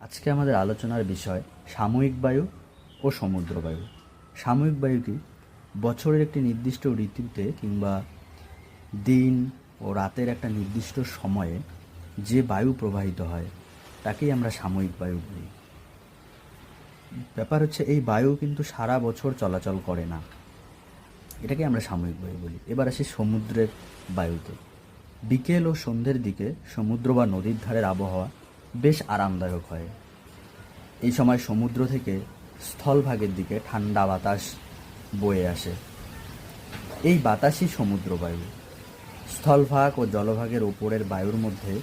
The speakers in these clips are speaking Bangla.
আজকে আমাদের আলোচনার বিষয় সাময়িক বায়ু ও সমুদ্র বায়ু। সাময়িক বায়ু কি বছরের একটি নির্দিষ্ট ঋতুতে কিংবা দিন ও রাতের একটা নির্দিষ্ট সময়ে যে বায়ু প্রবাহিত হয়, তাকেই আমরা সাময়িক বায়ু বলি। ব্যাপার হচ্ছে এই বায়ু কিন্তু সারা বছর চলাচল করে না। এটাকে আমরা সাময়িক বায়ু বলি। এবার আসি সমুদ্রের বায়ুতে। বিকেল ও সন্ধ্যের দিকে সমুদ্র বা নদীর ধারের আবহাওয়া বেশ আরামদায়ক হয়। এই সময় সমুদ্র থেকে স্থলভাগের দিকে ঠান্ডা বাতাস বয়ে আসে। এই বাতাসই সমুদ্র বায়ু। স্থলভাগ ও জলভাগের ওপরের বায়ুর মধ্যে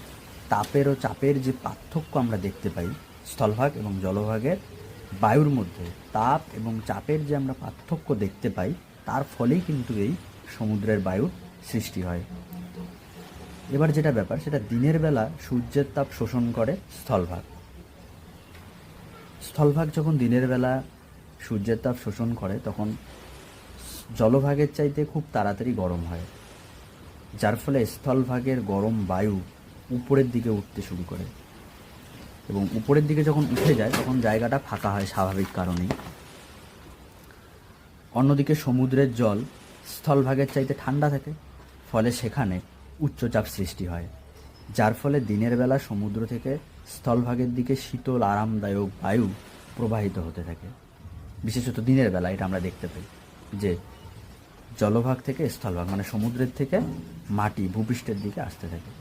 তাপের ও চাপের যে পার্থক্য আমরা দেখতে পাই, স্থলভাগ এবং জলভাগের বায়ুর মধ্যে তাপ এবং চাপের যে আমরা পার্থক্য দেখতে পাই, তার ফলেই কিন্তু এই সমুদ্রের বায়ুর সৃষ্টি হয়। এবার যেটা ব্যাপার, সেটা দিনের বেলা সূর্যের তাপ শোষণ করে স্থলভাগ। স্থলভাগ যখন দিনের বেলা সূর্যের তাপ শোষণ করে, তখন জলভাগের চাইতে খুব তাড়াতাড়ি গরম হয়, যার ফলে স্থলভাগের গরম বায়ু উপরের দিকে উঠতে শুরু করে। এবং উপরের দিকে যখন উঠে যায়, তখন জায়গাটা ফাঁকা হয় স্বাভাবিক কারণেই। অন্যদিকে সমুদ্রের জল স্থলভাগের চাইতে ঠান্ডা থাকে, ফলে সেখানে উচ্চচাপ সৃষ্টি হয়, যার ফলে দিনের বেলা সমুদ্র থেকে স্থলভাগের দিকে শীতল, আরামদায়ক বায়ু প্রবাহিত হতে থাকে। বিশেষত দিনের বেলা, এটা আমরা দেখতে পাই যে জলভাগ থেকে স্থলভাগ মানে সমুদ্রের থেকে মাটি ভূপৃষ্ঠের দিকে আসতে থাকে।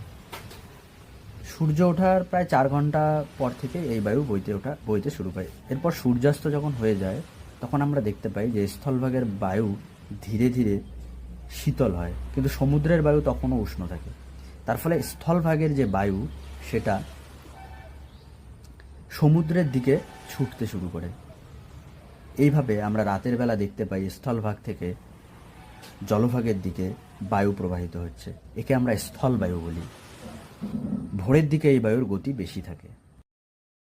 সূর্য ওঠার প্রায় চার ঘণ্টা পর থেকে এই বায়ু বইতে ওঠা, বইতে শুরু পায় এরপর সূর্যাস্ত যখন হয়ে যায়, তখন আমরা দেখতে পাই যে স্থলভাগের বায়ু ধীরে ধীরে শীতল হয়, কিন্তু সমুদ্রের বায়ু তখনও উষ্ণ থাকে। তার ফলে স্থলভাগের যে বায়ু, সেটা সমুদ্রের দিকে ছুটতে শুরু করে। এইভাবে আমরা রাতের বেলা দেখতে পাই স্থলভাগ থেকে জলভাগের দিকে বায়ু প্রবাহিত হচ্ছে। একে আমরা স্থল বায়ু বলি। ভোরের দিকে এই বায়ুর গতি বেশি থাকে।